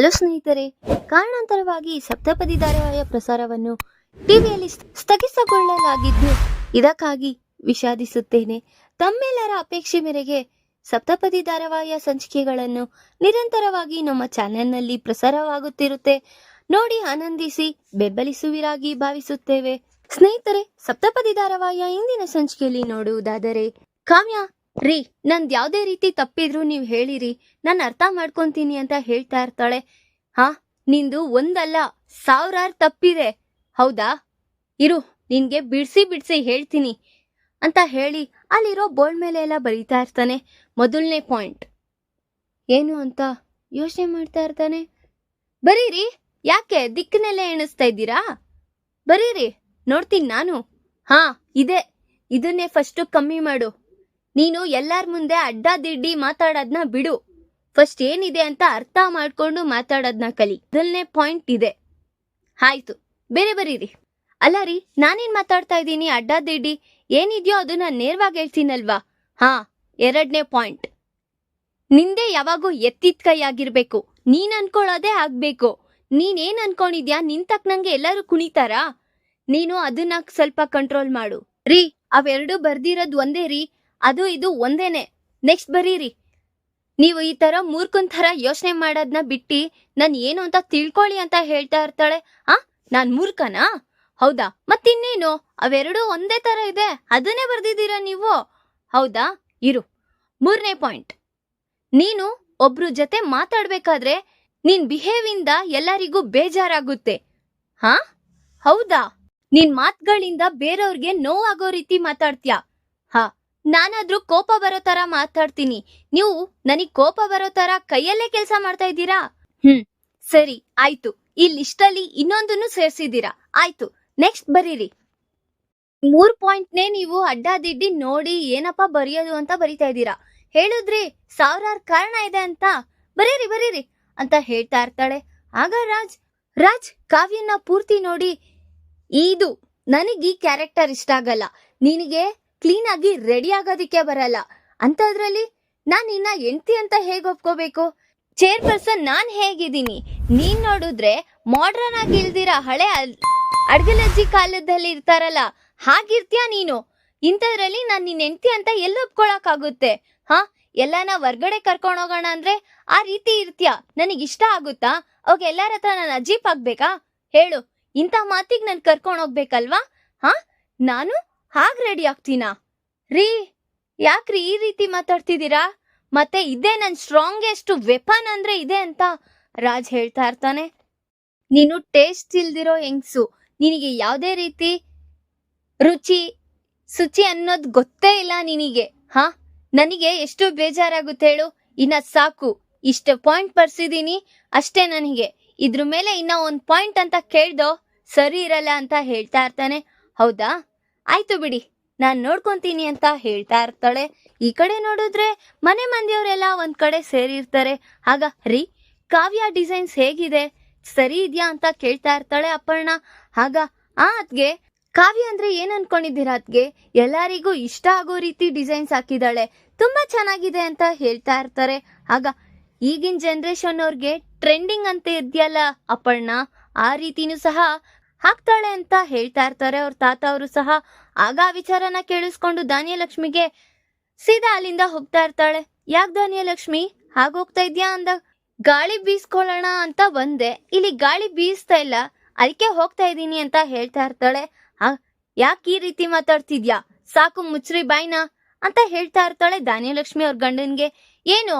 Hello ಸ್ನೇಹಿತರೆ, ಕಾರಣಾಂತರವಾಗಿ ಸಪ್ತಪದಿ ಧಾರಾವಾಹಿಯ ಪ್ರಸಾರವನ್ನು ಟಿವಿಯಲ್ಲಿ ಸ್ಥಗಿತಗೊಳ್ಳಲಾಗಿದ್ದು, ಇದಕ್ಕಾಗಿ ವಿಷಾದಿಸುತ್ತೇನೆ. ತಮ್ಮೆಲ್ಲರ ಅಪೇಕ್ಷೆ ಮೇರೆಗೆ ಸಪ್ತಪದಿ ಧಾರಾವಾಹಿಯ ಸಂಚಿಕೆಗಳನ್ನು ನಿರಂತರವಾಗಿ ನಮ್ಮ ಚಾನೆಲ್ನಲ್ಲಿ ಪ್ರಸಾರವಾಗುತ್ತಿರುತ್ತೆ. ನೋಡಿ ಆನಂದಿಸಿ, ಬೆಂಬಲಿಸುವಿರಾಗಿ ಭಾವಿಸುತ್ತೇವೆ. ಸ್ನೇಹಿತರೆ, ಸಪ್ತಪದಿ ಧಾರಾವಾಹಿಯ ಇಂದಿನ ಸಂಚಿಕೆಯಲ್ಲಿ ನೋಡುವುದಾದರೆ, ಕಾವ್ಯ ರೀ, ನಂದು ಯಾವುದೇ ರೀತಿ ತಪ್ಪಿದ್ರು ನೀವು ಹೇಳಿರಿ, ನಾನು ಅರ್ಥ ಮಾಡ್ಕೊಂತೀನಿ ಅಂತ ಹೇಳ್ತಾ ಇರ್ತಾಳೆ. ಹಾ, ನಿಂದು ಒಂದಲ್ಲ, ಸಾವಿರಾರು ತಪ್ಪಿದೆ. ಹೌದಾ? ಇರು, ನಿನ್ಗೆ ಬಿಡಿಸಿ ಬಿಡಿಸಿ ಹೇಳ್ತೀನಿ ಅಂತ ಹೇಳಿ ಅಲ್ಲಿರೋ ಬೋರ್ಡ್ ಮೇಲೆ ಎಲ್ಲ ಬರೀತಾ ಇರ್ತಾನೆ. ಮೊದಲನೇ ಪಾಯಿಂಟ್. ಏನು ಅಂತ ಯೋಚನೆ ಮಾಡ್ತಾ ಇರ್ತಾನೆ. ಬರೀರಿ, ಯಾಕೆ ದಿಕ್ಕಿನೆಲ್ಲ ಎಣಿಸ್ತಾ ಇದ್ದೀರಾ? ಬರೀರಿ, ನೋಡ್ತೀನಿ ನಾನು. ಹಾ, ಇದೆ. ಇದನ್ನೇ ಫಸ್ಟು ಕಮ್ಮಿ ಮಾಡು. ನೀನು ಎಲ್ಲಾರ ಮುಂದೆ ಅಡ್ಡ ದಿಡ್ಡಿ ಮಾತಾಡೋದ್ನ ಬಿಡು. ಫಸ್ಟ್ ಏನಿದೆ ಅಂತ ಅರ್ಥ ಮಾಡ್ಕೊಂಡು ಮಾತಾಡೋದ್ನ ಕಲಿ. ಮೊದಲನೇ ಪಾಯಿಂಟ್ ಇದೆ. ಆಯ್ತು, ಬೇರೆ ಬರೀರಿ. ಅಲ್ಲ ರೀ, ನಾನೇನ್ ಮಾತಾಡ್ತಾ ಇದ್ದೀನಿ? ಅಡ್ಡ ದಿಡ್ಡಿ, ಏನಿದೆಯೋ ಅದನ್ನ ನೇರವಾಗಿ ಹೇಳ್ತೀನಲ್ವಾ? ಹಾ, ಎರಡನೇ ಪಾಯಿಂಟ್ ನಿಂದೆ ಯಾವಾಗೂ ಎತ್ತಿದ ಕೈ ಆಗಿರ್ಬೇಕು. ನೀನ್ ಅನ್ಕೊಳ್ಳೋದೇ ಆಗ್ಬೇಕು. ನೀನೇನ್ ಅನ್ಕೊಂಡಿದ್ಯಾ? ನಿನ್ ತಕ್ಕನಂಗೆ ಎಲ್ಲರೂ ಕುಣಿತಾರಾ? ನೀನು ಅದನ್ನ ಸ್ವಲ್ಪ ಕಂಟ್ರೋಲ್ ಮಾಡು. ರೀ, ಅವೆರಡು ಬರ್ದಿರೋದ್ ಒಂದೇ ರೀ. ಅದು ಇದು ಒಂದೇನೆ. ನೆಕ್ಸ್ಟ್ ಬರೀರಿ. ನೀವು ಈ ತರ ಮೂರ್ಖನ್ ತರ ಯೋಚನೆ ಮಾಡೋದನ್ನ ಬಿಟ್ಟಿ ನಾನು ಏನು ಅಂತ ತಿಳ್ಕೊಳ್ಳಿ ಅಂತ ಹೇಳ್ತಾ ಇರ್ತಾಳೆ. ಆ? ನಾನ್ ಮೂರ್ಖನಾ? ಹೌದಾ? ಮತ್ತಿನ್ನೇನು? ಅವೆರಡೂ ಒಂದೇ ತರ ಇದೆ. ಅದನ್ನೇ ಬರ್ದಿದ್ದೀರಾ ನೀವು? ಹೌದಾ? ಇರು. ಮೂರನೇ ಪಾಯಿಂಟ್. ನೀನು ಒಬ್ರು ಜೊತೆ ಮಾತಾಡ್ಬೇಕಾದ್ರೆ ನಿನ್ ಬಿಹೇವ್ ಇಂದ ಎಲ್ಲರಿಗೂ ಬೇಜಾರಾಗುತ್ತೆ. ಹಾ? ಹೌದಾ? ನಿನ್ ಮಾತುಗಳಿಂದ ಬೇರೆಯವ್ರಿಗೆ ನೋವಾಗೋ ರೀತಿ ಮಾತಾಡ್ತೀಯಾ? ಹಾ. ನಾನಾದ್ರೂ ಕೋಪ ಬರೋ ತರ ಮಾತಾಡ್ತೀನಿ. ನೀವು ನನಗ್ ಕೋಪ ಬರೋ ತರ ಕೈಯಲ್ಲೇ ಕೆಲಸ ಮಾಡ್ತಾ ಇದ್ದೀರಾ? ಹ್ಮ್, ಸರಿ, ಆಯ್ತು. ಈ ಲಿಸ್ಟಲ್ಲಿ ಇನ್ನೊಂದನ್ನು ಸೇರ್ಸಿದ್ದೀರಾ? ಆಯ್ತು, ನೆಕ್ಸ್ಟ್ ಬರೀರಿ. ಮೂರ್ ಪಾಯಿಂಟ್ನೇ ನೀವು ಅಡ್ಡಾದಿಡ್ಡಿ ನೋಡಿ ಏನಪ್ಪ ಬರೆಯೋದು ಅಂತ ಬರಿತಾ ಇದ್ದೀರಾ? ಹೇಳಿದ್ರಿ ಸಾವಿರಾರು ಕಾರಣ ಇದೆ ಅಂತ. ಬರೀರಿ ಬರೀರಿ, ಅಂತ ಹೇಳ್ತಾ ಇರ್ತಾಳೆ. ಆಗ ರಾಜ್ ರಾಜ್ ಕಾವ್ಯನ ಪೂರ್ತಿ ನೋಡಿ, ಇದು ನನಗೆ ಈ ಕ್ಯಾರೆಕ್ಟರ್ ಇಷ್ಟ ಆಗಲ್ಲ. ನಿನಗೆ ಕ್ಲೀನ್ ಆಗಿ ರೆಡಿ ಆಗೋದಿಕ್ಕೆ ಬರಲ್ಲ. ಅಂತದ್ರಲ್ಲಿ ನಾನ್ ನಿನ್ನ ಹೆಂಡತಿ ಅಂತ ಹೇಗ್ ಒಪ್ಕೋಬೇಕು? ಚೇರ್ ಪರ್ಸನ್ ನಾನ್ ಹೇಗಿದ್ದೀನಿ? ನೀನ್ ನೋಡಿದ್ರೆ ಮಾಡ್ರನ್ ಆಗಿ ಇಲ್ದಿರ ಹಳೆ ಅಡ್ಗಲಜ್ಜಿ ಕಾಲದಲ್ಲಿ ಇರ್ತಾರಲ್ಲ, ಹಾಗಿರ್ತೀಯ ನೀನು? ಇಂಥದ್ರಲ್ಲಿ ನಾನ್ ನಿನ್ನ ಹೆಂಡತಿ ಅಂತ ಎಲ್ಲ ಒಪ್ಕೊಳಕ್ಕಾಗುತ್ತೆ? ಹಾ, ಎಲ್ಲಾನ ಹೊರ್ಗಡೆ ಕರ್ಕೊಂಡು ಹೋಗೋಣ ಅಂದ್ರೆ ಆ ರೀತಿ ಇರ್ತೀಯ? ನನಗ್ ಇಷ್ಟ ಆಗುತ್ತಾ? ಅವಾಗ ಎಲ್ಲಾರ ಹತ್ರ ನಾನು ಅಜೀಪ್ ಆಗ್ಬೇಕಾ? ಹೇಳು, ಇಂಥ ಮಾತಿಗೆ ನಾನು ಕರ್ಕೊಂಡು ಹೋಗ್ಬೇಕಲ್ವಾ? ಹಾ, ನಾನು ಹಾಗ್ ರೆಡಿ ಆಗ್ತೀನಾ? ರೀ, ಯಾಕ್ರಿ ಈ ರೀತಿ ಮಾತಾಡ್ತಿದ್ದೀರಾ? ಮತ್ತೆ ಇದೇ ನನ್ನ ಸ್ಟ್ರಾಂಗೆಸ್ಟ್ ವೆಪನ್ ಅಂದ್ರೆ ಇದೆ ಅಂತ ರಾಜ್ ಹೇಳ್ತಾ ಇರ್ತಾನೆ. ನೀನು ಟೇಸ್ಟ್ ಇಲ್ದಿರೋ ಹೆಂಗ್ಸು? ನಿನಗೆ ಯಾವುದೇ ರೀತಿ ರುಚಿ, ಶುಚಿ ಅನ್ನೋದು ಗೊತ್ತೇ ಇಲ್ಲ ನಿನಗೆ, ಹಾ? ನನಗೆ ಎಷ್ಟು ಬೇಜಾರಾಗುತ್ತೆ ಹೇಳು. ಇನ್ನ ಸಾಕು, ಇಷ್ಟು ಪಾಯಿಂಟ್ ಬರ್ಸಿದೀನಿ, ಅಷ್ಟೇ ನನಗೆ. ಇದ್ರ ಮೇಲೆ ಇನ್ನ ಒಂದು ಪಾಯಿಂಟ್ ಅಂತ ಕೇಳ್ದೋ ಸರಿ ಇರಲ್ಲ ಅಂತ ಹೇಳ್ತಾ ಇರ್ತಾನೆ. ಹೌದಾ? ಆಯ್ತು ಬಿಡಿ, ನಾನ್ ನೋಡ್ಕೊಂತೀನಿ ಅಂತ ಹೇಳ್ತಾ ಇರ್ತಾಳೆ. ಈ ಕಡೆ ನೋಡಿದ್ರೆ ಮನೆ ಮಂದಿಯವರೆಲ್ಲ ಒಂದ್ ಕಡೆ ಸೇರಿರ್ತಾರೆ ಆಗ, ರೀ, ಕಾವ್ಯ ಡಿಸೈನ್ಸ್ ಹೇಗಿದೆ? ಸರಿ ಇದ್ಯಾ ಅಂತ ಕೇಳ್ತಾ ಇರ್ತಾಳೆ ಅಪ್ಪಣ್ಣ ಆಗ, ಆ ಅದ್ಗೆ, ಕಾವ್ಯ ಅಂದ್ರೆ ಏನ್ ಅನ್ಕೊಂಡಿದ್ದೀರಾ ಅದ್ಗೆ? ಎಲ್ಲರಿಗೂ ಇಷ್ಟ ಆಗೋ ರೀತಿ ಡಿಸೈನ್ಸ್ ಹಾಕಿದಾಳೆ ತುಂಬಾ ಚೆನ್ನಾಗಿದೆ ಅಂತ ಹೇಳ್ತಾ ಇರ್ತಾರೆ. ಆಗ, ಈಗಿನ ಜನರೇಷನ್ ಅವ್ರಿಗೆ ಟ್ರೆಂಡಿಂಗ್ ಅಂತ ಇದೆಯಲ್ಲ ಅಪ್ಪಣ್ಣ ಆ ರೀತಿನೂ ಸಹ ಹಾಕ್ತಾಳೆ ಅಂತ ಹೇಳ್ತಾ ಇರ್ತಾರೆ. ಅವ್ರ ತಾತ ಅವರು ಸಹ ಆಗ ಆ ವಿಚಾರನ ಕೇಳಿಸ್ಕೊಂಡು ಧಾನ್ಯಲಕ್ಷ್ಮಿಗೆ ಸೀದಾ ಅಲ್ಲಿಂದ ಹೋಗ್ತಾ ಇರ್ತಾಳೆ. ಯಾಕೆ ಧಾನ್ಯಲಕ್ಷ್ಮಿ? ಹೋಗ್ತಾ ಇದ್ಯಾ ಅಂದ. ಗಾಳಿ ಬೀಸ್ಕೊಳ್ಳೋಣ ಅಂತ ಬಂದೆ. ಇಲ್ಲಿ ಗಾಳಿ ಬೀಸ್ತಾ ಇಲ್ಲ. ಅದಕ್ಕೆ ಹೋಗ್ತಾ ಇದ್ದೀನಿ ಅಂತ ಹೇಳ್ತಾ ಇರ್ತಾಳೆ. ಯಾಕೆ ಈ ರೀತಿ ಮಾತಾಡ್ತಿದ್ಯಾ? ಸಾಕು ಮುಚ್ಚರಿ ಬಾಯ್ನ ಅಂತ ಹೇಳ್ತಾ ಇರ್ತಾಳೆ ಧಾನ್ಯಲಕ್ಷ್ಮಿ ಅವ್ರ ಗಂಡನ್ಗೆ. ಏನು?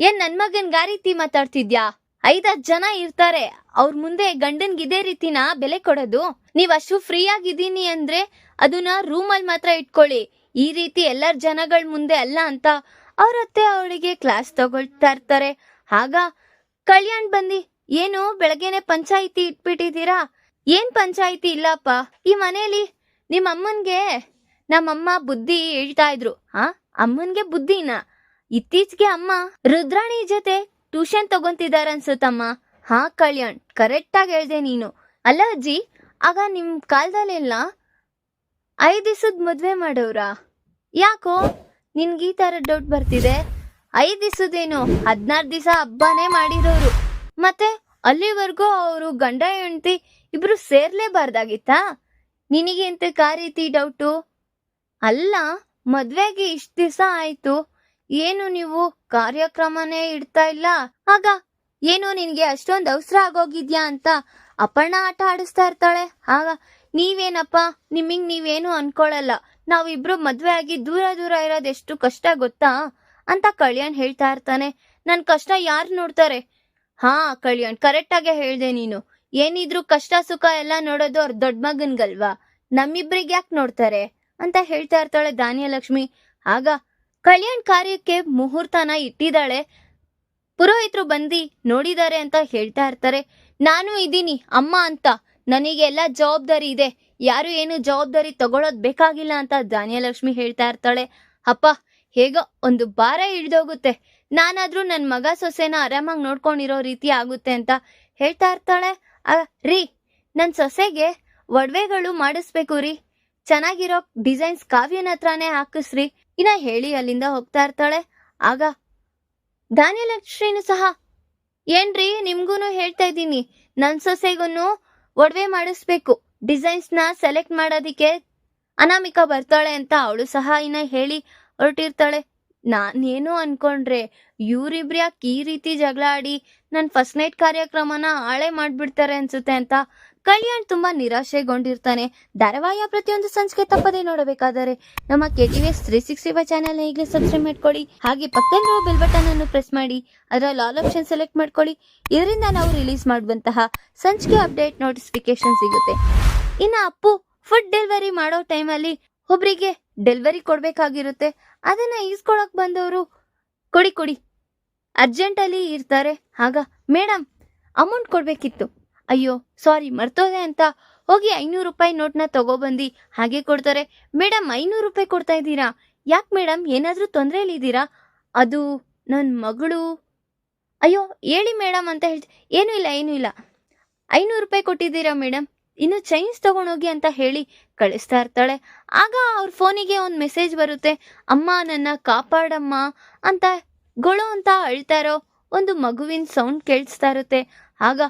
ಏನ್ ನನ್ ಮಗನ್ ಆ ರೀತಿ ಮಾತಾಡ್ತಿದ್ಯಾ? ಐದತ್ ಜನ ಇರ್ತಾರೆ. ಅವ್ರ ಮುಂದೆ ಗಂಡನ್ಗೆ ಇದೇ ರೀತಿನ ಬೆಲೆ ಕೊಡೋದು. ನೀವ್ ಅಷ್ಟು ಫ್ರೀ ಆಗಿದ್ದೀನಿ ಅಂದ್ರೆ ಅದನ್ನ ರೂಮಲ್ಲಿ ಮಾತ್ರ ಇಟ್ಕೊಳ್ಳಿ. ಈ ರೀತಿ ಎಲ್ಲರ ಜನಗಳ ಮುಂದೆ ಅಲ್ಲ ಅಂತ ಅವ್ರ ಅತ್ತೆ ಅವಳಿಗೆ ಕ್ಲಾಸ್ ತಗೊಳ್ತಾ ಇರ್ತಾರೆ. ಆಗ ಕಲ್ಯಾಣ್ ಬಂದಿ, ಏನು ಬೆಳಗ್ಗೆನೆ ಪಂಚಾಯಿತಿ ಇಟ್ಬಿಟ್ಟಿದ್ದೀರಾ? ಏನ್ ಪಂಚಾಯಿತಿ ಇಲ್ಲಪ್ಪ? ಈ ಮನೇಲಿ ನಿಮ್ಮ ಅಮ್ಮನ್ಗೆ ನಮ್ಮಮ್ಮ ಬುದ್ಧಿ ಹೇಳ್ತಾ ಇದ್ರು. ಆ, ಅಮ್ಮನ್ಗೆ ಬುದ್ಧಿನ? ಇತ್ತೀಚೆಗೆ ಅಮ್ಮ ರುದ್ರಾಣಿ ಜೊತೆ ಟ್ಯೂಷನ್ ತಗೊಂತಿದಾರ ಅನ್ಸುತ್ತಮ್ಮ ಹಾ, ಕಲ್ಯಾಣ್ ಕರೆಕ್ಟ್ ಆಗಿ ಹೇಳ್ದೆ ನೀನು. ಅಲ್ಲ ಅಜ್ಜಿ, ಆಗ ನಿಮ್ ಕಾಲದಲ್ಲೆಲ್ಲ ಐದ್ ದಿವಸದ ಮದ್ವೆ ಮಾಡೋರಾ ಯಾಕೋ? ನಿನ್ಗೆ ಈ ತರ ಡೌಟ್ ಬರ್ತಿದೆ. ಐದ್ ದಿವಸದೇನು ಹದಿನಾರು ದಿವಸ ಹಬ್ಬನೇ ಮಾಡಿರೋರು. ಮತ್ತೆ ಅಲ್ಲಿವರೆಗೂ ಅವರು ಗಂಡ, ಹೆಂಡತಿ ಇಬ್ರು ಸೇರ್ಲೇಬಾರ್ದಾಗಿತ್ತಾ? ನಿನಗೆ ಎಂತ ಆ ರೀತಿ ಡೌಟು ಅಲ್ಲ, ಮದ್ವೆಗೆ ಇಷ್ಟು ದಿವಸ ಆಯ್ತು. ಏನು ನೀವು ಕಾರ್ಯಕ್ರಮನೇ ಇಡ್ತಾ ಇಲ್ಲ? ಆಗ ಏನು ನಿನಗೆ ಅಷ್ಟೊಂದು ಅವಸರ ಆಗೋಗಿದ್ಯಾ ಅಂತ ಅಪರ್ಣ ಆಟ ಆಡಿಸ್ತಾ ಇರ್ತಾಳೆ. ಆಗ ನೀವೇನಪ್ಪ? ನಿಮಿಗ್ ನೀವೇನು ಅನ್ಕೊಳಲ್ಲ. ನಾವಿಬ್ರು ಮದ್ವೆ ಆಗಿ ದೂರ ದೂರ ಇರೋದು ಎಷ್ಟು ಕಷ್ಟ ಗೊತ್ತಾ? ಅಂತ ಕಳ್ಯಾಣ್ ಹೇಳ್ತಾ ಇರ್ತಾನೆ. ನನ್ ಕಷ್ಟ ಯಾರು ನೋಡ್ತಾರೆ? ಹಾ ಕಲ್ಯಾಣ್ ಕರೆಕ್ಟ್ ಆಗೇ ಹೇಳ್ದೆ ನೀನು. ಏನಿದ್ರು ಕಷ್ಟ ಸುಖ ಎಲ್ಲ ನೋಡೋದು ಅವ್ರ ದೊಡ್ಡ ಮಗನ್ಗಲ್ವಾ? ನಮ್ಮಿಬ್ರಿಗೆ ಯಾಕೆ ನೋಡ್ತಾರೆ? ಅಂತ ಹೇಳ್ತಾ ಇರ್ತಾಳೆ ಧಾನ್ಯಲಕ್ಷ್ಮಿ. ಆಗ ಕಲ್ಯಾಣ್ ಕಾರ್ಯಕ್ಕೆ ಮುಹೂರ್ತನ ಇಟ್ಟಿದ್ದಾಳೆ. ಪುರೋಹಿತರು ಬಂದು ನೋಡಿದ್ದಾರೆ ಅಂತ ಹೇಳ್ತಾ ಇರ್ತಾರೆ. ನಾನು ಇದ್ದೀನಿ, ಅಮ್ಮ ಅಂತ. ನನಗೆಲ್ಲ ಜವಾಬ್ದಾರಿ ಇದೆ. ಯಾರು ಏನು ಜವಾಬ್ದಾರಿ ತಗೊಳ್ಳೋದು ಬೇಕಾಗಿಲ್ಲ ಅಂತ ಧಾನ್ಯಲಕ್ಷ್ಮಿ ಹೇಳ್ತಾ ಇರ್ತಾಳೆ. ಅಪ್ಪ, ಹೇಗೋ ಒಂದು ಭಾರ ಹಿಡ್ದೋಗುತ್ತೆ. ನಾನಾದ್ರೂ ನನ್ನ ಮಗ ಸೊಸೆನ ಆರಾಮಾಗಿ ನೋಡ್ಕೊಂಡಿರೋ ರೀತಿ ಆಗುತ್ತೆ ಅಂತ ಹೇಳ್ತಾ ಇರ್ತಾಳೆ. ರೀ ನನ್ನ ಸೊಸೆಗೆ ಒಡವೆಗಳು ಮಾಡಿಸ್ಬೇಕು ರೀ. ಚೆನ್ನಾಗಿರೋ ಡಿಸೈನ್ಸ್ ಕಾವ್ಯನ ಹತ್ರನೇ ಹಾಕಿಸ್ರಿ. ಇನ್ನ ಹೇಳಿ ಅಲ್ಲಿಂದ ಹೋಗ್ತಾ ಇರ್ತಾಳೆ. ಆಗ ಧಾನ್ಯಲಕ್ಷ್ಮಿನೂ ಸಹ, ಏನ್ರಿ ನಿಮ್ಗೂನು ಹೇಳ್ತಾ ಇದ್ದೀನಿ. ನನ್ ಸೊಸೆಗೂನು ಒಡವೆ ಮಾಡಿಸ್ಬೇಕು. ಡಿಸೈನ್ಸ್ನ ಸೆಲೆಕ್ಟ್ ಮಾಡೋದಿಕ್ಕೆ ಅನಾಮಿಕಾ ಬರ್ತಾಳೆ ಅಂತ ಅವಳು ಸಹ ಇನ್ನ ಹೇಳಿ ಹೊರಟಿರ್ತಾಳೆ. ನಾನೇನು ಅನ್ಕೊಂಡ್ರೆ, ಇವ್ರಿಬ್ರು ಯಾಕೆ ಈ ರೀತಿ ಜಗಳ ಆಡಿ ನನ್ನ ಫಸ್ಟ್ ನೈಟ್ ಕಾರ್ಯಕ್ರಮನ ಹಾಳೆ ಮಾಡ್ಬಿಡ್ತಾರೆ ಅನ್ಸುತ್ತೆ ಅಂತ ಕಲ್ಯಾಣ್ ತುಂಬಾ ನಿರಾಶೆಗೊಂಡಿರ್ತಾನೆ. ಧಾರಾವಾಹಿಯ ಪ್ರತಿಯೊಂದು ಸಂಚಿಕೆ ತಪ್ಪದೇ ನೋಡಬೇಕಾದರೆ ನಮ್ಮ K T S three six channel ಈಗಲೇ ಸಬ್ಸ್ಕ್ರೈಬ್ ಮಾಡ್ಕೊಳ್ಳಿ. ಹಾಗೆ ಪಕ್ಕದಲ್ಲಿರುವ ಬೆಲ್ ಬಟನ್ ಅನ್ನು ಪ್ರೆಸ್ ಮಾಡಿ. ಅದರ ಲಾಲ್ ಆಪ್ಷನ್ ಸೆಲೆಕ್ಟ್ ಮಾಡ್ಕೊಳ್ಳಿ. ಇದರಿಂದ ನಾವು ರಿಲೀಸ್ ಮಾಡುವಂತಹ ಸಂಚಿಕೆ ಅಪ್ಡೇಟ್ ನೋಟಿಫಿಕೇಶನ್ ಸಿಗುತ್ತೆ. ಇನ್ನು ಅಪ್ಪು ಫುಡ್ ಡೆಲಿವರಿ ಮಾಡೋ ಟೈಮಲ್ಲಿ ಒಬ್ಬರಿಗೆ ಡೆಲಿವರಿ ಕೊಡ್ಬೇಕಾಗಿರುತ್ತೆ. ಅದನ್ನ ಈಸ್ಕೊಳಕ್ ಬಂದವರು ಕೊಡಿ ಕೊಡಿ. ಅರ್ಜೆಂಟಲ್ಲಿ ಇರ್ತಾರೆ. ಆಗ ಮೇಡಮ್ ಅಮೌಂಟ್ ಕೊಡ್ಬೇಕಿತ್ತು. ಅಯ್ಯೋ, ಸಾರಿ, ಮರ್ತೋದೆ ಅಂತ ಹೋಗಿ ಐನೂರು ರೂಪಾಯಿ ನೋಟ್ನ ತಗೊಬಂದು ಹಾಗೆ ಕೊಡ್ತಾರೆ. ಮೇಡಮ್ ಐನೂರು ರೂಪಾಯಿ ಕೊಡ್ತಾ ಇದ್ದೀರಾ? ಯಾಕೆ ಮೇಡಮ್ ಏನಾದರೂ ತೊಂದರೆಯಲ್ಲಿದ್ದೀರಾ? ಅದು ನನ್ನ ಮಗಳು. ಅಯ್ಯೋ, ಹೇಳಿ ಮೇಡಮ್ ಅಂತ ಹೇಳ್ತಿ, ಏನೂ ಇಲ್ಲ ಏನೂ ಇಲ್ಲ. ಐನೂರು ರೂಪಾಯಿ ಕೊಟ್ಟಿದ್ದೀರಾ ಮೇಡಮ್ ಇನ್ನು ಚೈನ್ಸ್ ತಗೊಂಡೋಗಿ ಅಂತ ಹೇಳಿ ಕಳಿಸ್ತಾ ಇರ್ತಾಳೆ. ಆಗ ಅವ್ರ ಫೋನಿಗೆ ಒಂದು ಮೆಸೇಜ್ ಬರುತ್ತೆ, ಅಮ್ಮ, ನನ್ನ ಕಾಪಾಡಮ್ಮ ಅಂತ. ಗೊಳು ಅಂತ ಅಳ್ತಾರೋ ಒಂದು ಮಗುವಿನ ಸೌಂಡ್ ಕೇಳಿಸ್ತಾ ಇರುತ್ತೆ. ಆಗ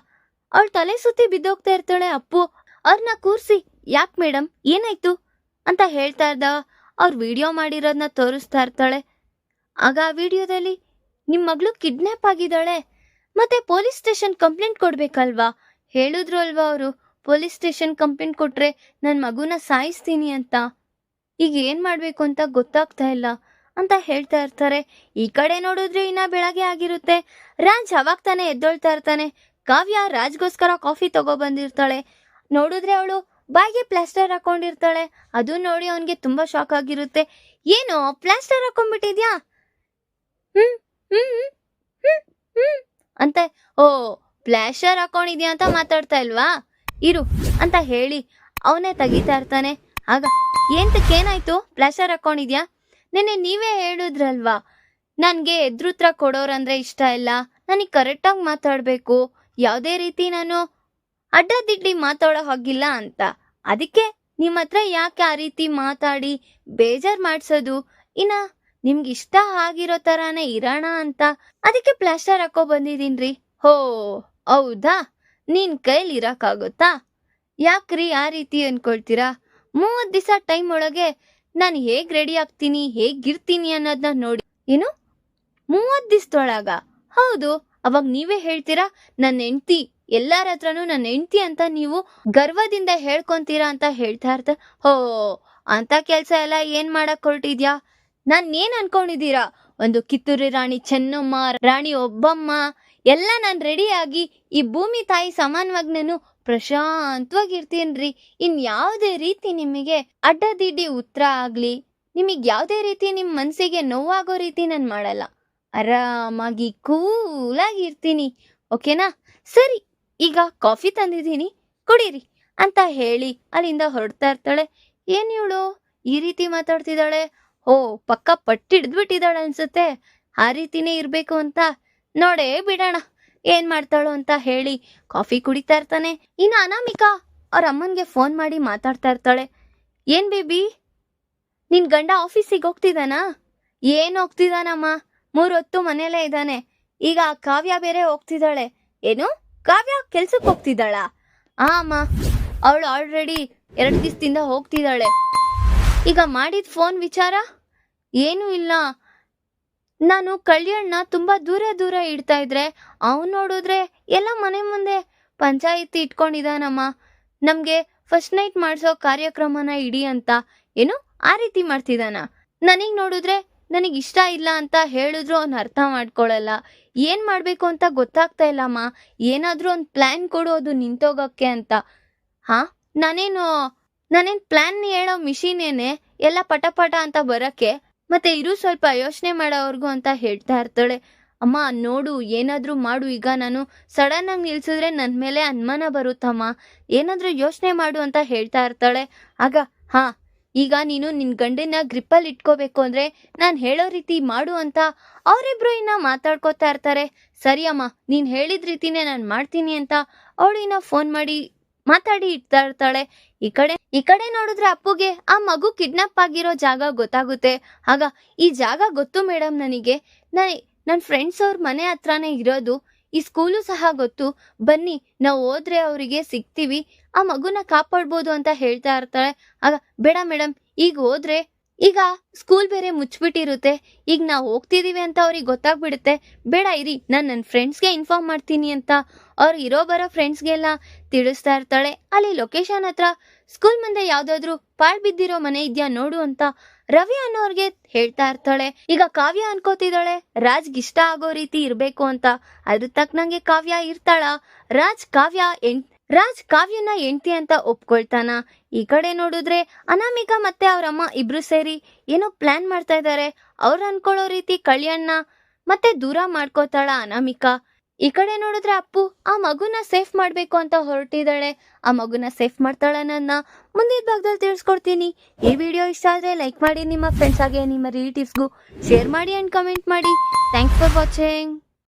ಅವಳು ತಲೆ ಸುತ್ತಿ ಬಿದ್ದೋಗ್ತಾ ಇರ್ತಾಳೆ, ಅಪ್ಪು. ಅವ್ರನ್ನ ಕೂರ್ಸಿ, ಯಾಕೆ ಮೇಡಮ್ ಏನಾಯ್ತು? ಅಂತ ಹೇಳ್ತಾ ಇದ್ದ. ಅವ್ರು ವಿಡಿಯೋ ಮಾಡಿರೋದನ್ನ ತೋರಿಸ್ತಾ ಇರ್ತಾಳೆ. ಆಗ ಆ ವಿಡಿಯೋದಲ್ಲಿ ನಿಮ್ಮ ಮಗಳು ಕಿಡ್ನ್ಯಾಪ್ ಆಗಿದ್ದಾಳೆ. ಮತ್ತೆ ಪೊಲೀಸ್ ಸ್ಟೇಷನ್ ಕಂಪ್ಲೇಂಟ್ ಕೊಡ್ಬೇಕಲ್ವಾ? ಹೇಳಿದ್ರು ಅಲ್ವಾ ಅವರು, ಪೊಲೀಸ್ ಸ್ಟೇಷನ್ ಕಂಪ್ಲೇಂಟ್ ಕೊಟ್ರೆ ನನ್ನ ಮಗುನ ಸಾಯಿಸ್ತೀನಿ ಅಂತ. ಈಗ ಏನ್ ಮಾಡ್ಬೇಕು ಅಂತ ಗೊತ್ತಾಗ್ತಾ ಇಲ್ಲ ಅಂತ ಹೇಳ್ತಾ ಇರ್ತಾರೆ. ಈ ಕಡೆ ನೋಡಿದ್ರೆ ಇನ್ನ ಬೆಳಗ್ಗೆ ಆಗಿರುತ್ತೆ. ರಾಜ್ ಅವಾಗ ತಾನೇ ಎದ್ದೊಳ್ತಾ ಇರ್ತಾನೆ. ಕಾವ್ಯ ರಾಜ್ಗೋಸ್ಕರ ಕಾಫಿ ತಗೊಬಂದಿರ್ತಾಳೆ ನೋಡಿದ್ರೆ ಅವಳು ಬಾಯಿಗೆ ಪ್ಲಾಸ್ಟರ್ ಹಾಕೊಂಡಿರ್ತಾಳೆ. ಅದು ನೋಡಿ ಅವನಿಗೆ ತುಂಬಾ ಶಾಕ್ ಆಗಿರುತ್ತೆ. ಏನು, ಪ್ಲಾಸ್ಟರ್ ಹಾಕೊಂಡ್ಬಿಟ್ಟಿದ್ಯಾ? ಹ್ಮ್ ಹ್ಮ್ ಹ್ಮ್ ಅಂತ, ಓ, ಪ್ಲಾಸ್ಟರ್ ಹಾಕೊಂಡಿದ್ಯಾ ಅಂತ ಮಾತಾಡ್ತಾ ಇಲ್ವಾ? ಇರು ಅಂತ ಹೇಳಿ ಅವನೇ ತೆಗಿತಾ ಇರ್ತಾನೆ. ಆಗ ಏಂತಕ್ಕೇನಾಯ್ತು ಪ್ಲಾಸ್ಟರ್ ಹಾಕೊಂಡಿದ್ಯಾ? ನಿನ್ನೆ ನೀವೇ ಹೇಳಿದ್ರಲ್ವಾ? ನನಗೆ ಎದುರುತ್ರ ಕೊಡೋರಂದ್ರೆ ಇಷ್ಟ ಇಲ್ಲ. ನನಗೆ ಕರೆಕ್ಟಾಗಿ ಮಾತಾಡಬೇಕು. ಯಾವುದೇ ರೀತಿ ನಾನು ಅಡ್ಡದಿಡ್ಡಿ ಮಾತಾಡೋ ಹಾಗಿಲ್ಲ ಅಂತ. ಅದಕ್ಕೆ ನಿಮ್ಮ ಹತ್ರ ಯಾಕೆ ಆ ರೀತಿ ಮಾತಾಡಿ ಬೇಜಾರ್ ಮಾಡಿಸೋದು? ಇನ್ನ ನಿಮ್ಗೆ ಇಷ್ಟ ಆಗಿರೋ ತರಾನೇ ಇರೋಣ ಅಂತ. ಅದಕ್ಕೆ ಪ್ಲಾಸ್ಟರ್ ಹಾಕೋ ಬಂದಿದ್ದೀನ್ರಿ. ಹೋ, ಹೌದಾ? ನಿನ್ ಕೈಲಿ ಇರಕ್ಕಾಗುತ್ತಾ? ಯಾಕ್ರಿ ಆ ರೀತಿ ಅನ್ಕೊಳ್ತೀರಾ? ಮೂವತ್ತು ದಿವಸ ಟೈಮ್ ಒಳಗೆ ನಾನು ಹೇಗ್ ರೆಡಿ ಆಗ್ತೀನಿ ಹೇಗಿರ್ತೀನಿ ಅನ್ನೋದನ್ನ ನೋಡಿ. ಏನು? ಮೂವತ್ತು ದಿವಸದೊಳಗ? ಹೌದು ಅವಾಗ ನೀವೇ ಹೇಳ್ತೀರಾ, ನನ್ನ ಹೆಂಡ್ತಿ, ಎಲ್ಲಾರ ಹತ್ರನೂ ನನ್ನ ಹೆಂಡ್ತಿ ಅಂತ ನೀವು ಗರ್ವದಿಂದ ಹೇಳ್ಕೊಂತೀರಾ ಅಂತ ಹೇಳ್ತಾ ಇರ್ತ ಹೋ ಅಂತ ಕೆಲಸ ಎಲ್ಲ ಏನ್ ಮಾಡಕ್ ಹೊರಟಿದ್ಯಾ? ನಾನ್ ಏನ್ ಅನ್ಕೊಂಡಿದ್ದೀರಾ? ಒಂದು ಕಿತ್ತೂರಿ ರಾಣಿ ಚೆನ್ನಮ್ಮ, ರಾಣಿ ಒಬ್ಬಮ್ಮ, ಎಲ್ಲ ನಾನು ರೆಡಿಯಾಗಿ ಈ ಭೂಮಿ ತಾಯಿ ಸಮಾನವಾಗಿ ನಾನು ಪ್ರಶಾಂತವಾಗಿರ್ತೀನ್ರಿ. ಇನ್ ಯಾವುದೇ ರೀತಿ ನಿಮಗೆ ಅಡ್ಡದಿಡ್ಡಿ ಉತ್ತರ ಆಗ್ಲಿ, ನಿಮಗೆ ಯಾವುದೇ ರೀತಿ ನಿಮ್ಮ ಮನಸ್ಸಿಗೆ ನೋವಾಗೋ ರೀತಿ ನಾನು ಮಾಡಲ್ಲ. ಆರಾಮಾಗಿ ಕೂಲಾಗಿ ಇರ್ತೀನಿ ಓಕೆನಾ? ಸರಿ, ಈಗ ಕಾಫಿ ತಂದಿದ್ದೀನಿ, ಕುಡೀರಿ ಅಂತ ಹೇಳಿ ಅಲ್ಲಿಂದ ಹೊರಡ್ತಾ ಇರ್ತಾಳೆ. ಏನ್ ಇವಳು? ಈ ರೀತಿ ಮಾತಾಡ್ತಿದ್ದಾಳೆ? ಓ ಪಕ್ಕ ಪಟ್ಟಿ ಹಿಡ್ದ್ಬಿಟ್ಟಿದ್ದಾಳೆ ಅನ್ಸುತ್ತೆ. ಆ ರೀತಿನೇ ಇರಬೇಕು ಅಂತ. ನೋಡೇ ಬಿಡೋಣ, ಏನು ಮಾಡ್ತಾಳು ಅಂತ ಹೇಳಿ ಕಾಫಿ ಕುಡಿತಾ ಇರ್ತಾನೆ. ಇನ್ನು ಅನಾಮಿಕಾ ಅವ್ರ ಅಮ್ಮನಿಗೆ ಫೋನ್ ಮಾಡಿ ಮಾತಾಡ್ತಾ ಇರ್ತಾಳೆ. ಏನ್ ಬೇಬಿ? ನಿನ್ ಗಂಡ ಆಫೀಸಿಗೆ ಹೋಗ್ತಿದ್ದಾನಾ ಏನು ಹೋಗ್ತಿದ್ದಾನಮ್ಮ ಮೂರ್ ಮನೆಯಲ್ಲೇ ಇದ್ದಾನೆ. ಈಗ ಕಾವ್ಯ ಬೇರೆ ಹೋಗ್ತಿದ್ದಾಳೆ. ಏನು? ಕಾವ್ಯ ಕೆಲ್ಸಕ್ಕೆ ಹೋಗ್ತಿದ್ದಾಳ? ಆ, ಅಮ್ಮ. ಅವಳು ಆಲ್ರೆಡಿ ಎರಡು ದಿವಸದಿಂದ ಹೋಗ್ತಿದ್ದಾಳೆ. ಈಗ ಮಾಡಿದ ಫೋನ್ ವಿಚಾರ? ಏನೂ ಇಲ್ಲ. ನಾನು ಕಳ್ಯಣ್ಣ ತುಂಬಾ ದೂರ ದೂರ ಇಡ್ತಾ ಇದ್ರೆ, ಅವನು ನೋಡಿದ್ರೆ ಎಲ್ಲ ಮನೆ ಮುಂದೆ ಪಂಚಾಯಿತಿ ಇಟ್ಕೊಂಡಿದ್ದಾನಮ್ಮ ನಮಗೆ ಫಸ್ಟ್ ನೈಟ್ ಮಾಡಿಸೋ ಕಾರ್ಯಕ್ರಮನ ಇಡಿ ಅಂತ. ಏನು? ಆ ರೀತಿ ಮಾಡ್ತಿದ್ದಾನ ನನಗೆ ನೋಡಿದ್ರೆ ನನಗೆ ಇಷ್ಟ ಇಲ್ಲ ಅಂತ ಹೇಳಿದ್ರು ಅವ್ನು ಅರ್ಥ ಮಾಡ್ಕೊಳ್ಳಲ್ಲ ಏನು ಮಾಡಬೇಕು ಅಂತ ಗೊತ್ತಾಗ್ತಾ ಇಲ್ಲ ಅಮ್ಮ ಏನಾದರೂ ಒಂದು ಪ್ಲ್ಯಾನ್ ಕೊಡು, ಅದು ನಿಂತೋಗೋಕ್ಕೆ ಅಂತ. ಹಾಂ? ನಾನೇನು ನಾನೇನು ಪ್ಲ್ಯಾನ್ ಹೇಳೋ ಮಿಷಿನೇನೆ? ಎಲ್ಲ ಪಟ ಪಟ ಅಂತ ಬರೋಕ್ಕೆ? ಮತ್ತೆ ಇರು ಸ್ವಲ್ಪ ಯೋಚನೆ ಮಾಡೋವರೆಗೂ ಅಂತ ಹೇಳ್ತಾ ಇರ್ತಾಳೆ. ಅಮ್ಮ, ನೋಡು, ಏನಾದರೂ ಮಾಡು. ಈಗ ನಾನು ಸಡನ್ ಆಗಿ ನಿಲ್ಸಿದ್ರೆ ನನ್ನ ಮೇಲೆ ಅನುಮಾನ ಬರುತ್ತಮ್ಮ. ಏನಾದರೂ ಯೋಚನೆ ಮಾಡು ಅಂತ ಹೇಳ್ತಾ ಇರ್ತಾಳೆ. ಆಗ, ಹಾ ಈಗ ನೀನು ನಿನ್ನ ಗಂಡನ ಗ್ರಿಪ್ಪಲ್ಲಿ ಇಟ್ಕೋಬೇಕು ಅಂದರೆ ನಾನು ಹೇಳೋ ರೀತಿ ಮಾಡು ಅಂತ ಅವರಿಬ್ರು ಇನ್ನ ಮಾತಾಡ್ಕೋತಾ ಇರ್ತಾರೆ. ಸರಿ ಅಮ್ಮ, ನೀನು ಹೇಳಿದ ರೀತಿನೇ ನಾನು ಮಾಡ್ತೀನಿ ಅಂತ ಅವಳು ಇನ್ನ ಫೋನ್ ಮಾಡಿ ಮಾತಾಡಿ ಇಡ್ತಾ ಇರ್ತಾಳೆ. ಈ ಕಡೆ ಈ ಕಡೆ ನೋಡಿದ್ರೆ ಅಪ್ಪುಗೆ ಆ ಮಗು ಕಿಡ್ನಾಪ್ ಆಗಿರೋ ಜಾಗ ಗೊತ್ತಾಗುತ್ತೆ. ಆಗ ಈ ಜಾಗ ಗೊತ್ತು ಮೇಡಮ್ ನನಗೆ. ನಾನು ನನ್ನ ಫ್ರೆಂಡ್ಸ್ ಅವ್ರ ಮನೆ ಹತ್ರನೇ ಇರೋದು. ಈ ಸ್ಕೂಲು ಸಹ ಗೊತ್ತು. ಬನ್ನಿ, ನಾವು ಹೋದ್ರೆ ಅವರಿಗೆ ಸಿಗ್ತೀವಿ. ಆ ಮಗುನ ಕಾಪಾಡ್ಬೋದು ಅಂತ ಹೇಳ್ತಾ ಇರ್ತಾಳೆ. ಆಗ, ಬೇಡ ಮೇಡಮ್ ಈಗ ಹೋದ್ರೆ, ಈಗ ಸ್ಕೂಲ್ ಬೇರೆ ಮುಚ್ಚಿಬಿಟ್ಟಿರುತ್ತೆ ಈಗ ನಾವು ಹೋಗ್ತಿದ್ದೀವಿ ಅಂತ ಅವ್ರಿಗೆ ಗೊತ್ತಾಗ್ಬಿಡುತ್ತೆ. ಬೇಡ, ಇರಿ, ನಾನು ನನ್ನ ಫ್ರೆಂಡ್ಸ್ಗೆ ಇನ್ಫಾರ್ಮ್ ಮಾಡ್ತೀನಿ ಅಂತ. ಅವ್ರು ಇರೋ ಬರೋ ಫ್ರೆಂಡ್ಸ್ಗೆಲ್ಲ ತಿಳಿಸ್ತಾ ಇರ್ತಾಳೆ. ಅಲ್ಲಿ ಲೊಕೇಶನ್ ಹತ್ರ, ಸ್ಕೂಲ್ ಮುಂದೆ ಯಾವುದಾದ್ರೂ ಪಾಳ್ ಬಿದ್ದಿರೋ ಮನೆ ಇದೆಯಾ ನೋಡು ಅಂತ. ರವಿ ಅನ್ನೋರ್ಗೆ ಹೇಳ್ತಾ ಇರ್ತಾಳೆ. ಈಗ ಕಾವ್ಯ ಅನ್ಕೋತಿದ್ದಾಳೆ. ರಾಜ್ಗೆ ಇಷ್ಟ ಆಗೋ ರೀತಿ ಇರ್ಬೇಕು ಅಂತ. ಅದ್ರ ತಕ್ಕನಂಗೆ ಕಾವ್ಯ ಇರ್ತಾಳ. ರಾಜ್ ಕಾವ್ಯ ಎಂಟ್ ರಾಜ್ ಕಾವ್ಯನ ಹೆಂಡ್ತಿ ಅಂತ ಒಪ್ಕೊಳ್ತಾನ. ಈ ಕಡೆ ನೋಡಿದ್ರೆ ಅನಾಮಿಕಾ ಮತ್ತೆ ಅವರಮ್ಮ ಇಬ್ರು ಸೇರಿ ಏನೋ ಪ್ಲಾನ್ ಮಾಡ್ತಾ ಇದ್ದಾರೆ ಅವ್ರು ಅನ್ಕೊಳ್ಳೋ ರೀತಿ ಕಳ್ಯಣ್ಣ ಮತ್ತೆ ದೂರ ಮಾಡ್ಕೋತಾಳ ಅನಾಮಿಕಾ. ಈ ಕಡೆ ನೋಡಿದ್ರೆ ಅಪ್ಪು, ಆ ಮಗುನ ಸೇಫ್ ಮಾಡ್ಬೇಕು ಅಂತ ಹೊರಟಿದ್ದಾಳೆ. ಆ ಮಗುನ ಸೇಫ್ ಮಾಡ್ತಾಳ ನನ್ನ. ಮುಂದಿನ ಭಾಗದಲ್ಲಿ ತಿಳಿಸ್ಕೊಡ್ತೀನಿ. ಈ ವಿಡಿಯೋ ಇಷ್ಟ ಆದರೆ ಲೈಕ್ ಮಾಡಿ, ನಿಮ್ಮ ಫ್ರೆಂಡ್ಸ್ ಹಾಗೆ ನಿಮ್ಮ ರಿಲೇಟಿವ್ಸ್ಗೂ ಶೇರ್ ಮಾಡಿ ಆ್ಯಂಡ್ ಕಮೆಂಟ್ ಮಾಡಿ. Thanks for watching